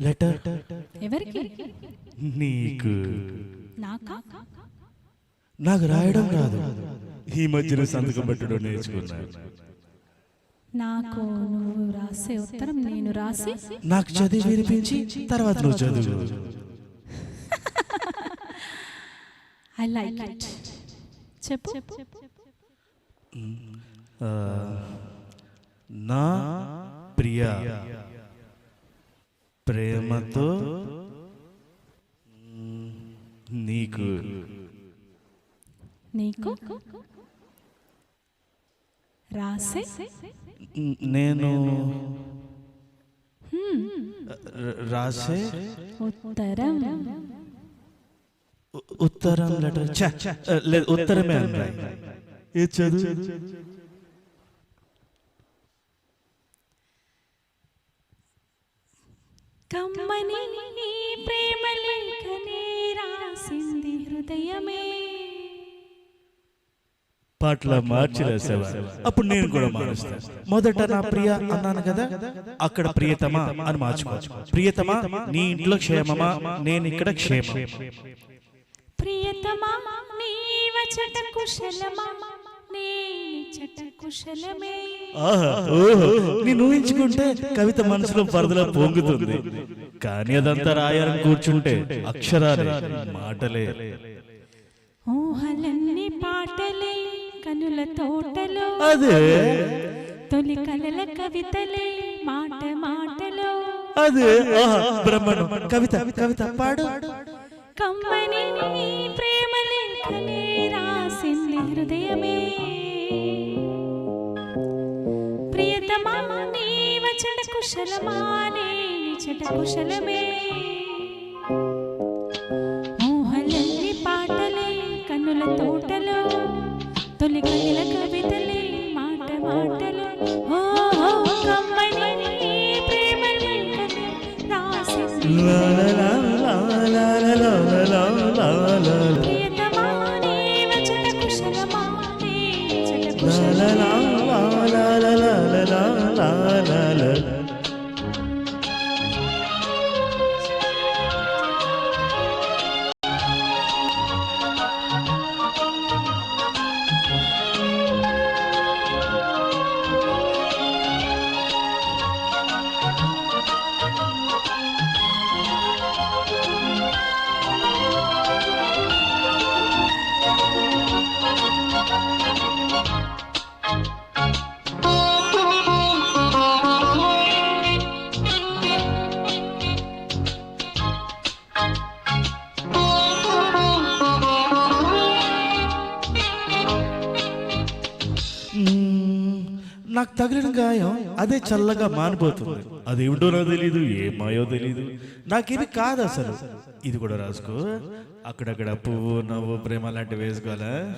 Letter? ఎవరికి? నీకు. నాకా? నాకు రాయడం రాదు. ఈ మధ్యన సంతకం పెట్టడం నేర్చుకున్నాను నాకు నువ్వు రాసే ఉత్తరం నేను రాసి నాకు చదివి వినిపించి తర్వాత నువ్వు చదువు. ఐ లైక్ ఇట్ చెప్పు. నా ప్రియ. ప్రేమతో నీకు నీకు రాసే? నేను రాసే? ఉత్తరం. ఉత్తరం లెటర్. లేదు ఉత్తరమే అన్నాయి ఏ చదువు? కమ్మని ప్రేమ లేఖనే రాసింది హృదయమే. పాటల మార్చి రాసావా అప్పుడు నేను కూడా మారుస్తా. మొదట నా ప్రియ అన్నాను కదా? అక్కడ ప్రియతమా అని మార్చుకోవచ్చు ప్రియతమా నీ ఇంట్లో క్షేమమా? నేను ఇక్కడ క్షేమం. ప్రియతమా కుశలమా నేనిచట కుశలమే? ఆహా, ఓహో, నేను ఊహించుకుంటే కవిత మనసులో పరదలో పొంగుతుంది. కానీ అదంతా రాయాలని కూర్చుంటే అక్షరాలే మాటలే. ఊహలన్నీ పాటలే కనుల తోటలో. అదే. తొలి కలల కవితలే మాట మాటలో. అదే. ఆహా, బ్రహ్మాండం కవిత కవిత పాడు. కమ్మని నీ ప్రేమ లేఖనే రాసింది హృదయమే. నీవచట కుశలమా నేనిచట కుశలమే ఊహలన్నీ పాటలే కన్నుల తోటలో తొలి కదిల కవితలే మాట మాటలో ఓ ఓ, కమ్మని నీ ప్రేమ లేఖనే రాసింది లా లా లా లా లా లా లా లా లా లా. ప్రియతమా నీవచట నాకు తగిలిన గాయం అదే చల్లగా మానిపోతుంది అదేమిటో నాకు తెలీదు ఏమాయో తెలీదు. నాకేమి కాదు అసలు. ఇది కూడా రాసుకో. అక్కడక్కడ పువ్వు నవ్వు ప్రేమ లాంటివి వేసుకోవాలా?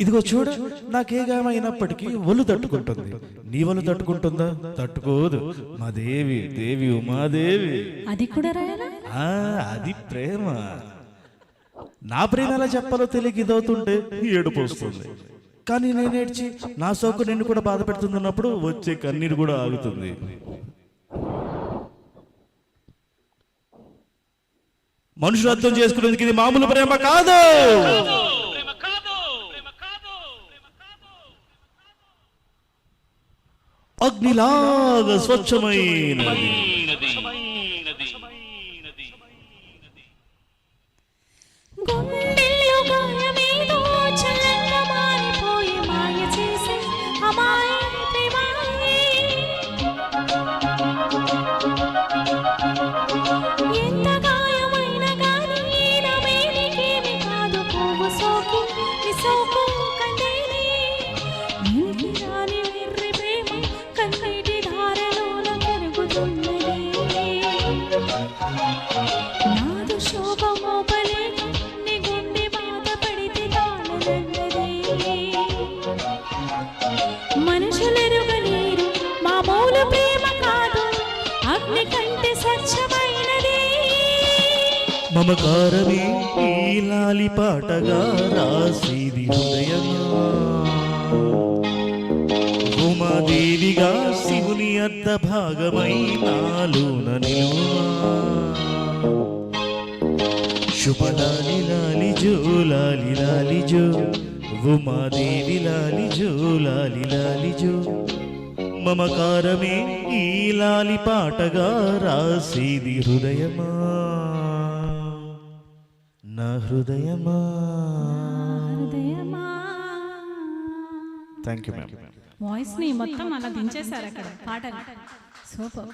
ఇదిగో చూడ నాకే గాయం అయినప్పటికీ ఒళ్ళు తట్టుకుంటుంది. నీ ఒళ్ళు తట్టుకుంటుందా? తట్టుకోదు. మా దేవి దేవి ఉమాదేవి. అది కూడా రాయాలా? ఆ, అది ప్రేమ. నా ప్రేమ ఎలా చెప్పాలో తెలియక ఇదవుతుంటే ఏడుపు వస్తుంది. కానీ నేను ఏడ్చి నా సోకు నిన్ను కూడా బాధ పెడుతుందన్నప్పుడు వచ్చే కన్నీరు కూడా ఆగుతుంది. మనుషులు అర్థం చేసుకునేందుకు ఇది మామూలు ప్రేమ కాదు. అగ్నిలాగా స్వచ్ఛమైనది. మమకారమే ఈ లాలి పాటగా రాసిది హృదయమా? ఉమాదేవిగా శివుని అర్ధ భాగమై నాలోన శుభలాలి లాలి జో లాలి లాలి జో ఉమాదేవి లాలి జో లాలి లాలి జో మమకారమే ఈ లాలి పాటగా రాసేది హృదయమా? నా హృదయమా? హృదయమా? థ్యాంక్ యూ మ్యామ్ వాయిస్ని మొత్తం అలా దించేశారు అక్కడ. పాటలు. సూపర్.